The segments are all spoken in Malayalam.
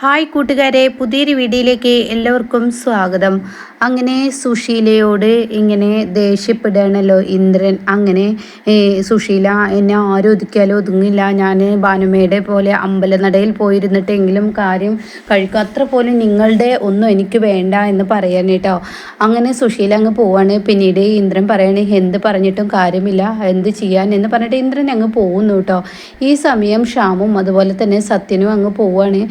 ഹായ് കൂട്ടുകാരെ പുതിയൊരു വീഡിയോയിലേക്ക് എല്ലാവർക്കും സ്വാഗതം. അങ്ങനെ സുശീലയോട് ഇങ്ങനെ ദേഷ്യപ്പെടുകയാണല്ലോ ഇന്ദ്രൻ. അങ്ങനെ സുശീല എന്നെ ആരും ഒതുക്കിയാലും ഒതുങ്ങില്ല. ഞാൻ ഭാനുമയുടെ പോലെ അമ്പലനടയിൽ പോയിരുന്നിട്ടെങ്കിലും കാര്യം കഴിക്കും അത്ര പോലും നിങ്ങളുടെ ഒന്നും എനിക്ക് വേണ്ട എന്ന് പറയാൻ കേട്ടോ. അങ്ങനെ സുശീല അങ്ങ് പോവാണ്. പിന്നീട് ഇന്ദ്രൻ പറയണേ എന്ത് പറഞ്ഞിട്ടും കാര്യമില്ല. എന്ത് ചെയ്യാൻ? എന്ന് പറഞ്ഞിട്ട് ഇന്ദ്രൻ അങ്ങ് പോകുന്നു കേട്ടോ. ഈ സമയം ഷാമും അതുപോലെ തന്നെ സത്യനും അങ്ങ് പോവാണ്.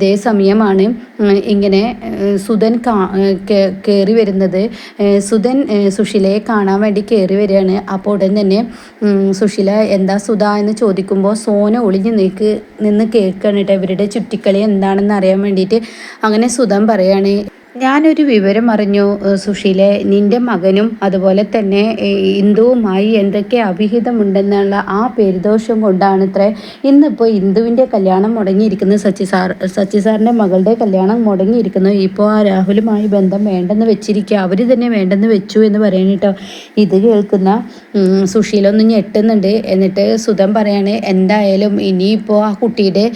ഇതേ സമയമാണ് ഇങ്ങനെ സുധൻ കാ കയറി വരുന്നത്. സുധൻ സുശീലയെ കാണാൻ വേണ്ടി കയറി വരികയാണ്. അപ്പോൾ ഉടൻ തന്നെ സുശീല എന്താ സുധ? എന്ന് ചോദിക്കുമ്പോൾ സോന ഒളിഞ്ഞ് നീക്ക് നിന്ന് കേൾക്കുകയാണ് കേട്ടോ. ഇവരുടെ ചുറ്റിക്കളി എന്താണെന്ന് അറിയാൻ വേണ്ടിയിട്ട് അങ്ങനെ സുധൻ പറയാണ്. ഞാനൊരു വിവരം അറിഞ്ഞു സുശീലെ. നിന്റെ മകനും അതുപോലെ തന്നെ ഇന്ദുവുമായി എന്തൊക്കെ അഭിഹിതമുണ്ടെന്നുള്ള ആ പെരുദോഷം കൊണ്ടാണ് ഇത്ര ഇന്നിപ്പോൾ ഇന്ദുവിന്റെ കല്യാണം മുടങ്ങിയിരിക്കുന്നത് സച്ചി സാർ. സച്ചി സാറിന്റെ മകളുടെ കല്യാണം മുടങ്ങിയിരിക്കുന്നു. ഇപ്പോൾ ആ രാഹുലുമായി ബന്ധം വേണ്ടെന്ന് വെച്ചിരിക്കുക അവർ തന്നെ വേണ്ടെന്ന് വെച്ചു എന്ന് പറയണിട്ടോ. ഇത് കേൾക്കുന്ന സുശീലൊന്ന് ഞെട്ടുന്നുണ്ട്. എന്നിട്ട് സുധം പറയാണ് എന്തായാലും ഇനിയിപ്പോൾ ആ കുട്ടിയുടെ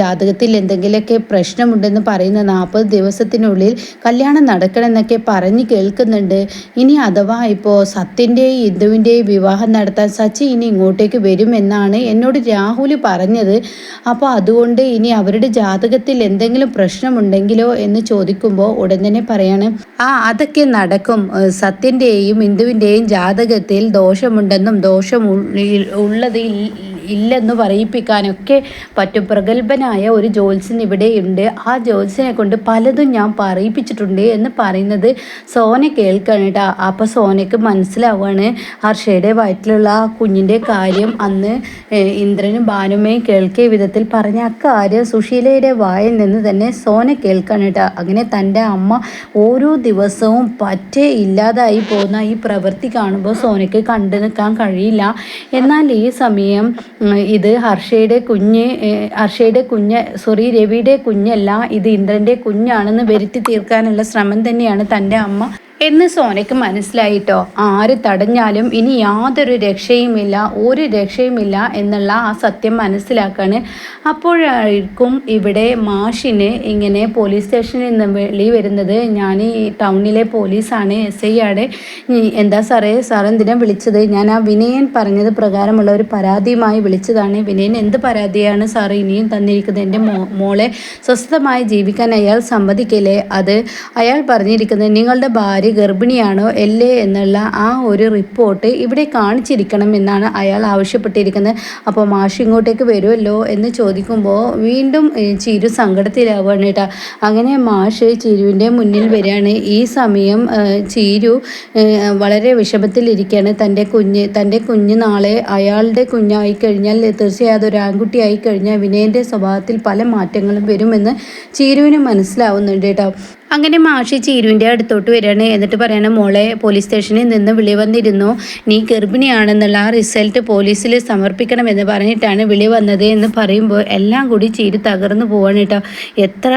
ജാതകത്തിൽ എന്തെങ്കിലുമൊക്കെ പ്രശ്നമുണ്ടെന്ന് പറയുന്ന നാൽപ്പത് ദിവസത്തിനുള്ളിൽ കല്യാണം നടക്കണമെന്നൊക്കെ പറഞ്ഞ് കേൾക്കുന്നുണ്ട്. ഇനി അഥവാ ഇപ്പോൾ സത്യന്റെയും ഇന്ദുവിന്റെയും വിവാഹം നടത്താൻ സച്ചി ഇനി ഇങ്ങോട്ടേക്ക് വരുമെന്നാണ് എന്നോട് രാഹുൽ പറഞ്ഞത്. അപ്പോൾ അതുകൊണ്ട് ഇനി അവരുടെ ജാതകത്തിൽ എന്തെങ്കിലും പ്രശ്നമുണ്ടെങ്കിലോ എന്ന് ചോദിക്കുമ്പോൾ ഉടൻ തന്നെ പറയാണ് ആ അതൊക്കെ നടക്കും. സത്യന്റെയും ഇന്ദുവിന്റെയും ജാതകത്തിൽ ദോഷമുണ്ടെന്നും ദോഷം ഉള്ളത് ഇല്ലെന്ന് പറയിപ്പിക്കാനൊക്കെ പറ്റും. പ്രഗത്ഭനായ ഒരു ജോത്സ്യൻ ഇവിടെയുണ്ട്. ആ ജോത്സ്യനെ കൊണ്ട് പലതും ഞാൻ പറയിപ്പിച്ചിട്ടുണ്ട് എന്ന് പറയുന്നത് സോന കേൾക്കാണ് കേട്ടോ. അപ്പോൾ സോനയ്ക്ക് മനസ്സിലാവുകയാണ് ഹർഷയുടെ വയറ്റിലുള്ള ആ കുഞ്ഞിന്റെ കാര്യം അന്ന് ഇന്ദ്രനും ഭാനുമയും കേൾക്കിയ വിധത്തിൽ പറഞ്ഞ കാര്യം സുശീലയുടെ വായിൽ നിന്ന് തന്നെ സോന കേൾക്കാണ് കേട്ടോ. അങ്ങനെ തന്റെ അമ്മ ഓരോ ദിവസവും പറ്റേ ഇല്ലാതായി പോകുന്ന ഈ പ്രവൃത്തി കാണുമ്പോൾ സോനയ്ക്ക് കണ്ടു നിൽക്കാൻ കഴിയില്ല. എന്നാൽ ഈ സമയം ഇത് ഹർഷയുടെ കുഞ്ഞ് ഹർഷയുടെ കുഞ്ഞ് സോറി രവിയുടെ കുഞ്ഞല്ല ഇത് ഇന്ദ്രന്റെ കുഞ്ഞാണെന്ന് വരുത്തി തീർക്കാനുള്ള ശ്രമം തന്നെയാണ് തന്റെ അമ്മ. എന്ന് സോനയ്ക്ക് മനസ്സിലായിട്ടോ? ആര് തടഞ്ഞാലും ഇനി യാതൊരു രക്ഷയുമില്ല ഒരു രക്ഷയുമില്ല എന്നുള്ള ആ സത്യം മനസ്സിലാക്കാണ്. അപ്പോഴായിരിക്കും ഇവിടെ മാഷിന് ഇങ്ങനെ പോലീസ് സ്റ്റേഷനിൽ നിന്ന് വെളി വരുന്നത്. ഞാൻ ഈ ടൗണിലെ പോലീസാണ് എസ് ഐ ആണ് എന്താ സാറേ സാർ എന്തിനാ വിളിച്ചത്? ഞാൻ ആ വിനയൻ പറഞ്ഞത് പ്രകാരമുള്ള ഒരു പരാതിയുമായി വിളിച്ചതാണ്. വിനയൻ എന്ത് പരാതിയാണ് സാർ ഇനിയും തന്നിരിക്കുന്നത്? എന്റെ മോളെ സ്വസ്ഥമായി ജീവിക്കാൻ അയാൾ സമ്മതിക്കില്ലേ? അത് അയാൾ പറഞ്ഞിരിക്കുന്നത് നിങ്ങളുടെ ഭാര്യ ഭാര്യ ഗർഭിണിയാണോ അല്ലേ എന്നുള്ള ആ ഒരു റിപ്പോർട്ട് ഇവിടെ കാണിച്ചിരിക്കണം എന്നാണ് അയാൾ ആവശ്യപ്പെട്ടിരിക്കുന്നത്. അപ്പോൾ മാഷ് ഇങ്ങോട്ടേക്ക് വരുമല്ലോ എന്ന് ചോദിക്കുമ്പോൾ വീണ്ടും ചിരു സങ്കടത്തിലാവുകയാണ് കേട്ടോ. അങ്ങനെ മാഷ് ചിരുവിന്റെ മുന്നിൽ വരികയാണ്. ഈ സമയം ചീരു വളരെ വിഷമത്തിലിരിക്കുകയാണ്. തന്റെ കുഞ്ഞ് തന്റെ കുഞ്ഞ് നാളെ അയാളുടെ കുഞ്ഞായി കഴിഞ്ഞാൽ തീർച്ചയായും അതൊരു ആൺകുട്ടിയായി കഴിഞ്ഞാൽ വിനയന്റെ സ്വഭാവത്തിൽ പല മാറ്റങ്ങളും വരുമെന്ന് ചീരുവിന് മനസ്സിലാവുന്നുണ്ട് കേട്ടോ. അങ്ങനെ മാഷി ചീരുവിന്റെ അടുത്തോട്ട് വരികയാണ്. എന്നിട്ട് പറയണം മോളെ പോലീസ് സ്റ്റേഷനിൽ നിന്ന് വിളി വന്നിരുന്നു. നീ ഗർഭിണിയാണെന്നുള്ള ആ റിസൾട്ട് പോലീസിൽ സമർപ്പിക്കണമെന്ന് പറഞ്ഞിട്ടാണ് വിളി വന്നത് എന്ന് പറയുമ്പോൾ എല്ലാം കൂടി ചീരു തകർന്നു പോവാണ് കേട്ടോ. എത്ര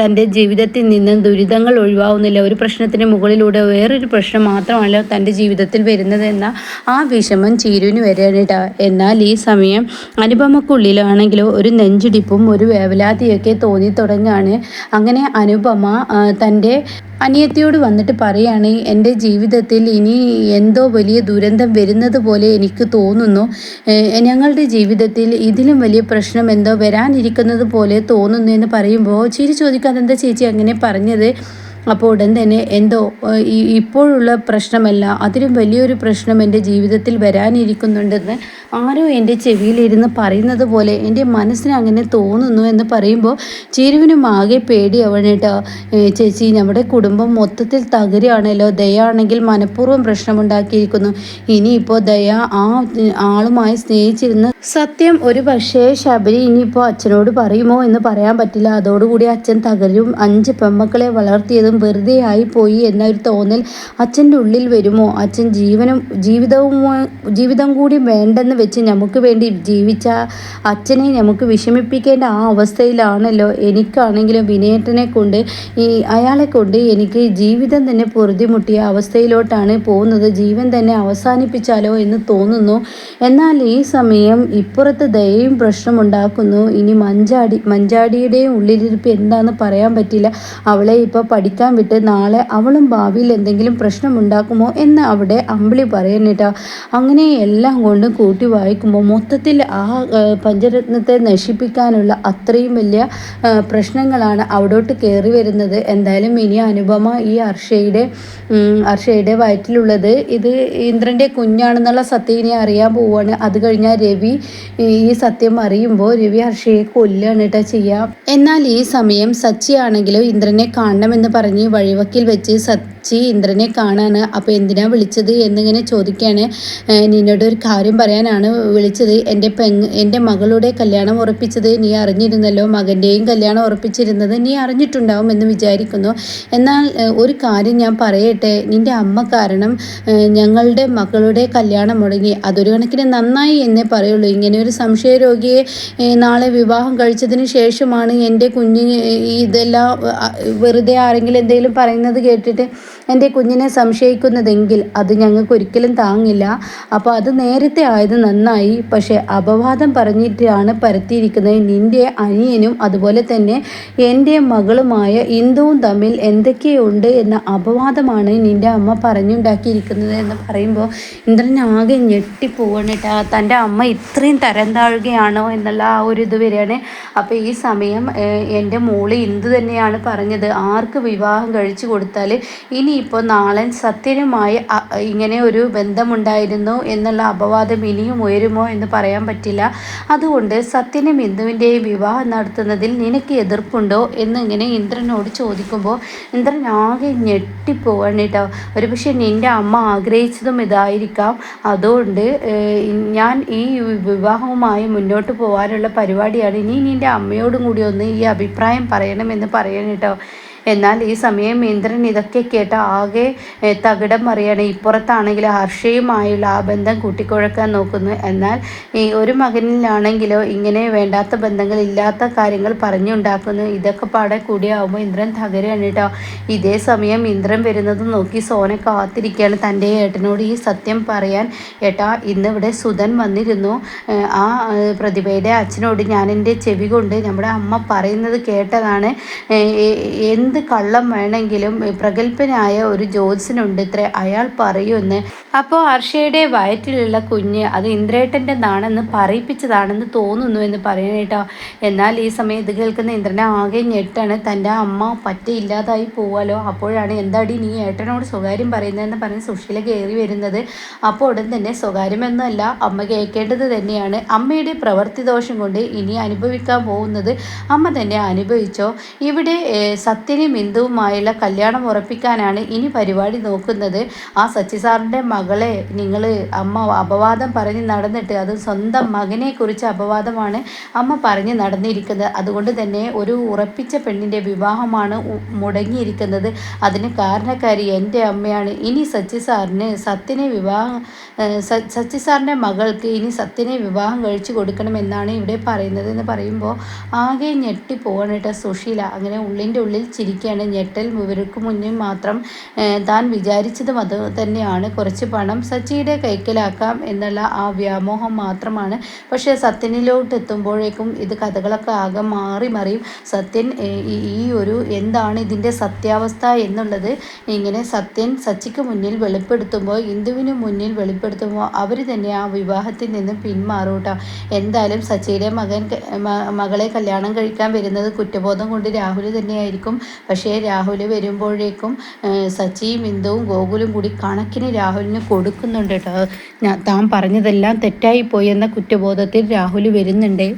തന്റെ ജീവിതത്തിൽ നിന്ന് ദുരിതങ്ങൾ ഒഴിവാവുന്നില്ല. ഒരു പ്രശ്നത്തിന് മുകളിലൂടെ വേറൊരു പ്രശ്നം മാത്രമല്ല തന്റെ ജീവിതത്തിൽ വരുന്നത് എന്ന ആ വിഷമം ചീരുവിന് വരികയാണ് കേട്ടോ. എന്നാൽ ഈ സമയം അനുപമക്കുള്ളിലാണെങ്കിലോ ഒരു നെഞ്ചിടിപ്പും ഒരു വേവലാതിയൊക്കെ തോന്നി തുടങ്ങുകയാണ്. അങ്ങനെ അനുപമ തന്റെ അനിയത്തിയോട് വന്നിട്ട് പറയാണ് എന്റെ ജീവിതത്തിൽ ഇനി എന്തോ വലിയ ദുരന്തം വരുന്നത് പോലെ എനിക്ക് തോന്നുന്നു. ഞങ്ങളുടെ ജീവിതത്തിൽ ഇതിലും വലിയ പ്രശ്നം എന്തോ വരാനിരിക്കുന്നത് പോലെ തോന്നുന്നു എന്ന് പറയുമ്പോൾ ചിരി ചോദിക്കാതെ എന്താ ചേച്ചി അങ്ങനെ പറഞ്ഞത്? അപ്പോൾ ഉടൻ തന്നെ എന്തോ ഇപ്പോഴുള്ള പ്രശ്നമല്ല അതിലും വലിയൊരു പ്രശ്നം എന്റെ ജീവിതത്തിൽ വരാനിരിക്കുന്നുണ്ടെന്ന് ആരോ എന്റെ ചെവിയിലിരുന്ന് പറയുന്നത് പോലെ എന്റെ മനസ്സിന് അങ്ങനെ തോന്നുന്നു എന്ന് പറയുമ്പോൾ ചേരുവിനും ആകെ പേടിയാവണേട്ടോ ചേച്ചി നമ്മുടെ കുടുംബം മൊത്തത്തിൽ തകരുകയാണല്ലോ. ദയാണെങ്കിൽ മനഃപൂർവം പ്രശ്നമുണ്ടാക്കിയിരിക്കുന്നു. ഇനിയിപ്പോൾ ദയ ആ ആളുമായി സ്നേഹിച്ചിരുന്ന സത്യം ഒരു പക്ഷേ ശബരി ഇനിയിപ്പോൾ അച്ഛനോട് പറയുമോ എന്ന് പറയാൻ പറ്റില്ല. അതോടുകൂടി അച്ഛൻ തകരും. അഞ്ച് പെമ്മക്കളെ വളർത്തിയതും വെറുതെ ആയിപ്പോയി എന്നൊരു തോന്നൽ അച്ഛന്റെ ഉള്ളിൽ വരുമോ? അച്ഛൻ ജീവനും ജീവിതവും ജീവിതം കൂടി വേണ്ടെന്ന് വെച്ച് നമുക്ക് വേണ്ടി ജീവിച്ച അച്ഛനെ നമുക്ക് വിഷമിപ്പിക്കേണ്ട ആ അവസ്ഥയിലാണല്ലോ. എനിക്കാണെങ്കിലും വിനയേട്ടനെ കൊണ്ട് ഈ അയാളെ കൊണ്ട് എനിക്ക് ജീവിതം തന്നെ പൊറുതിമുട്ടിയ അവസ്ഥയിലോട്ടാണ് പോകുന്നത്. ജീവൻ തന്നെ അവസാനിപ്പിച്ചാലോ എന്ന് തോന്നുന്നു. എന്നാൽ ഈ സമയം ഇപ്പുറത്ത് ദയയും പ്രശ്നമുണ്ടാക്കുന്നു ഇനി മഞ്ചാടി മഞ്ചാടിയുടെയും ഉള്ളിലിരിപ്പ് എന്താണെന്ന് പറയാൻ പറ്റില്ല. അവളെ ഇപ്പോൾ പഠിക്കാൻ വിട്ട് നാളെ അവളും ഭാവിയിൽ എന്തെങ്കിലും പ്രശ്നമുണ്ടാക്കുമോ എന്ന് അവിടെ അമ്പിളി പറയുന്നിട്ട അങ്ങനെ എല്ലാം കൊണ്ടും കൂട്ടി വായിക്കുമ്പോൾ മൊത്തത്തിൽ ആ പഞ്ചരത്നത്തെ നശിപ്പിക്കാനുള്ള അത്രയും വലിയ പ്രശ്നങ്ങളാണ് അവിടോട്ട് കയറി വരുന്നത്. എന്തായാലും ഇനി അനുപമ ഈ അർഷയുടെ അർഷയുടെ വയറ്റിലുള്ളത് ഇത് ഇന്ദ്രന്റെ കുഞ്ഞാണെന്നുള്ള സത്യം ഇനി അറിയാൻ പോവുകയാണ് അത് കഴിഞ്ഞാൽ രവി ഈ സത്യം അറിയുമ്പോൾ രവി ഹർഷയെ കൊല്ലുകയാണ് കേട്ടോ ചെയ്യുക എന്നാൽ ഈ സമയം സച്ചിയാണെങ്കിലും ഇന്ദ്രനെ കാണണമെന്ന് പറഞ്ഞ് വഴിവക്കിൽ വെച്ച് സച്ചി ഇന്ദ്രനെ കാണാണ്. അപ്പോൾ എന്തിനാ വിളിച്ചത് എന്നിങ്ങനെ ചോദിക്കുകയാണ് നിന്നോട് ഒരു കാര്യം പറയാനാണ് വിളിച്ചത്. എന്റെ പെങ് എന്റെ മകളുടെ കല്യാണം ഉറപ്പിച്ചത് നീ അറിഞ്ഞിരുന്നല്ലോ. മകന്റെയും കല്യാണം ഉറപ്പിച്ചിരുന്നത് നീ അറിഞ്ഞിട്ടുണ്ടാവും എന്ന് വിചാരിക്കുന്നു. എന്നാൽ ഒരു കാര്യം ഞാൻ പറയട്ടെ. നിന്റെ അമ്മ കാരണം ഞങ്ങളുടെ മകളുടെ കല്യാണം മുടങ്ങി. അതൊരു കണക്കിന് നന്നായി എന്നേ പറയുള്ളൂ. ഇങ്ങനെ ഒരു സംശയ രോഗിയെ നാളെ വിവാഹം കഴിച്ചതിന് ശേഷമാണ് എന്റെ കുഞ്ഞിന് ഇതെല്ലാം വെറുതെ ആരെങ്കിലും എന്തെങ്കിലും പറയുന്നത് കേട്ടിട്ട് എന്റെ കുഞ്ഞിനെ സംശയിക്കുന്നതെങ്കിൽ അത് ഞങ്ങൾക്ക് ഒരിക്കലും താങ്ങില്ല. അപ്പോൾ അത് നേരത്തെ ആയത് നന്നായി. പക്ഷേ അപവാദം പറഞ്ഞിട്ടാണ് പരത്തിയിരിക്കുന്നത്. നിന്റെ അനിയനും അതുപോലെ തന്നെ എന്റെ മകളുമായ ഇന്ദുവും തമ്മിൽ എന്തൊക്കെയുണ്ട് എന്ന അപവാദമാണ് നിന്റെ അമ്മ പറഞ്ഞുണ്ടാക്കിയിരിക്കുന്നത് എന്ന് പറയുമ്പോൾ ഇന്ദ്രൻ ആകെ ഞെട്ടിപ്പോവണിട്ടാ തന്റെ അമ്മ ഇത്രയും തരം താഴുകയാണോ എന്നുള്ള ആ ഒരു ഇത് വരികയാണ് അപ്പോൾ ഈ സമയം എന്റെ മോൾ ഇന്ദു തന്നെയാണ് പറഞ്ഞത്. ആർക്ക് വിവാഹം കഴിച്ചു കൊടുത്താൽ ഇനിയിപ്പോൾ നാളൻ സത്യനുമായി ഇങ്ങനെ ഒരു ബന്ധമുണ്ടായിരുന്നു എന്നുള്ള അപവാദം ഇനിയും ഉയരുമോ എന്ന് പറയാൻ പറ്റില്ല. അതുകൊണ്ട് സത്യനും ഇന്ദുവിന്റെയും വിവാഹം നടത്തുന്നതിൽ നിനക്ക് എതിർപ്പുണ്ടോ എന്നിങ്ങനെ ഇന്ദ്രനോട് ചോദിക്കുമ്പോൾ ഇന്ദ്രൻ ആകെ ഞെട്ടിപ്പോവാണ് കേട്ടോ. ഒരു പക്ഷേ നിന്റെ അമ്മ ആഗ്രഹിച്ചതും ഇതായിരിക്കാം. അതുകൊണ്ട് ഞാൻ ഈ വിവാഹവുമായി മുന്നോട്ട് പോകാനുള്ള പരിപാടിയാണ് ഇനി നിന്റെ അമ്മയോടും കൂടി ഒന്ന് ഈ അഭിപ്രായം പറയണമെന്ന് പറയണം കേട്ടോ. എന്നാൽ ഈ സമയം ഇന്ദ്രൻ ഇതൊക്കെ കേട്ട് ആകെ തകിടം മറിയാണ്. ഇപ്പുറത്താണെങ്കിൽ ഹർഷയുമായുള്ള ആ ബന്ധം കൂട്ടിക്കുഴക്കാൻ നോക്കുന്നു. എന്നാൽ ഈ ഒരു മകനിലാണെങ്കിലോ ഇങ്ങനെ വേണ്ടാത്ത ബന്ധങ്ങൾ ഇല്ലാത്ത കാര്യങ്ങൾ പറഞ്ഞുണ്ടാക്കുന്നു. ഇതൊക്കെ പാടെ കൂടിയാവുമ്പോൾ ഇന്ദ്രൻ തകരുകയാണ് കേട്ടോ ഇതേ സമയം ഇന്ദ്രൻ വരുന്നത് നോക്കി സോന കാത്തിരിക്കുകയാണ്. തന്റെ ഏട്ടനോട് ഈ സത്യം പറയാൻ ഏട്ടാ ഇന്നിവിടെ സുധൻ വന്നിരുന്നു. ആ പ്രതിഭയുടെ അച്ഛനോട് ഞാൻ എന്റെ ചെവി കൊണ്ട് നമ്മുടെ അമ്മ പറയുന്നത് കേട്ടതാണ്. എന്ത് കള്ളം വേണമെങ്കിലും പ്രഗത്ഭനായ ഒരു ജ്യോത്സ്യനുണ്ട് ഇത്ര അയാൾ പറയുമെന്ന്. അപ്പോൾ ഹർഷയുടെ വയറ്റിലുള്ള കുഞ്ഞ് അത് ഇന്ദ്രേട്ടന്റെതാണെന്ന് പറയിപ്പിച്ചതാണെന്ന് തോന്നുന്നു എന്ന് പറയണേട്ടോ എന്നാൽ ഈ സമയം ഇത് കേൾക്കുന്ന ഇന്ദ്രനെ ആകെ ഞെട്ടാണ്. തന്റെ അമ്മ പറ്റ ഇല്ലാതായി പോവാലോ? അപ്പോഴാണ് എന്താടി നീ ഏട്ടനോട് സ്വകാര്യം പറയുന്നതെന്ന് പറഞ്ഞ് സുഷീല കയറി വരുന്നത്. അപ്പോൾ ഉടൻ തന്നെ സ്വകാര്യമെന്നല്ല അമ്മ കേൾക്കേണ്ടത് തന്നെയാണ്. അമ്മയുടെ പ്രവൃത്തി ദോഷം കൊണ്ട് ഇനി അനുഭവിക്കാൻ പോകുന്നത് അമ്മ തന്നെ അനുഭവിച്ചോ? ഇവിടെ സത്യനെ ബിന്ദുവുമായുള്ള കല്യാണം ഉറപ്പിക്കാനാണ് ഇനി പരിപാടി നോക്കുന്നത്. ആ സച്ചി സാറിന്റെ മകളെ നിങ്ങൾ അമ്മ അപവാദം പറഞ്ഞ് നടന്നിട്ട് അത് സ്വന്തം മകനെ കുറിച്ച് അപവാദമാണ് അമ്മ പറഞ്ഞ് നടന്നിരിക്കുന്നത്. അതുകൊണ്ട് തന്നെ ഒരു ഉറപ്പിച്ച പെണ്ണിന്റെ വിവാഹമാണ് മുടങ്ങിയിരിക്കുന്നത്. അതിന് കാരണക്കാരി എന്റെ അമ്മയാണ്. ഇനി സച്ചി സാറിന് സത്യനെ വിവാഹം സച്ചി സാറിന്റെ മകൾക്ക് ഇനി സത്യനെ വിവാഹം കഴിച്ചു കൊടുക്കണമെന്നാണ് ഇവിടെ പറയുന്നത് എന്ന് പറയുമ്പോൾ ആകെ ഞെട്ടിപ്പോവാണ് കേട്ടോ സുശീല. അങ്ങനെ ഉള്ളിന്റെ ഉള്ളിൽ ചിരിക്കുകയാണ് ഞെട്ടൽ ഇവർക്ക് മുന്നിൽ മാത്രം താൻ വിചാരിച്ചതും അത് തന്നെയാണ്. കുറച്ച് പണം സച്ചിയുടെ കൈക്കലാക്കാം എന്നുള്ള ആ വ്യാമോഹം മാത്രമാണ്. പക്ഷേ സത്യനിലോട്ട് എത്തുമ്പോഴേക്കും ഇത് കഥകളൊക്കെ ആകെ മാറി മറിയും. സത്യൻ ഈ ഒരു എന്താണ് ഇതിന്റെ സത്യാവസ്ഥ എന്നുള്ളത് ഇങ്ങനെ സത്യൻ സച്ചിക്ക് മുന്നിൽ വെളിപ്പെടുത്തുമ്പോൾ ഇന്ദുവിന് മുന്നിൽ വെളിപ്പെടുത്തുമ്പോൾ അവർ തന്നെ ആ വിവാഹത്തിൽ നിന്ന് പിന്മാറും കേട്ടോ എന്തായാലും സച്ചിയുടെ മകൻ മകളെ കല്യാണം കഴിക്കാൻ വരുന്നത് കുറ്റബോധം കൊണ്ട് രാഹുൽ തന്നെയായിരിക്കും. പക്ഷേ രാഹുൽ വരുമ്പോഴേക്കും സച്ചിയും ഇന്ദുവും ഗോകുലും കൂടി കണക്കിന് രാഹുലിന് കൊടുക്കുന്നുണ്ട് കേട്ടോ. താൻ പറഞ്ഞതെല്ലാം തെറ്റായി പോയി എന്ന കുറ്റബോധത്തിൽ രാഹുൽ വരുന്നുണ്ട്.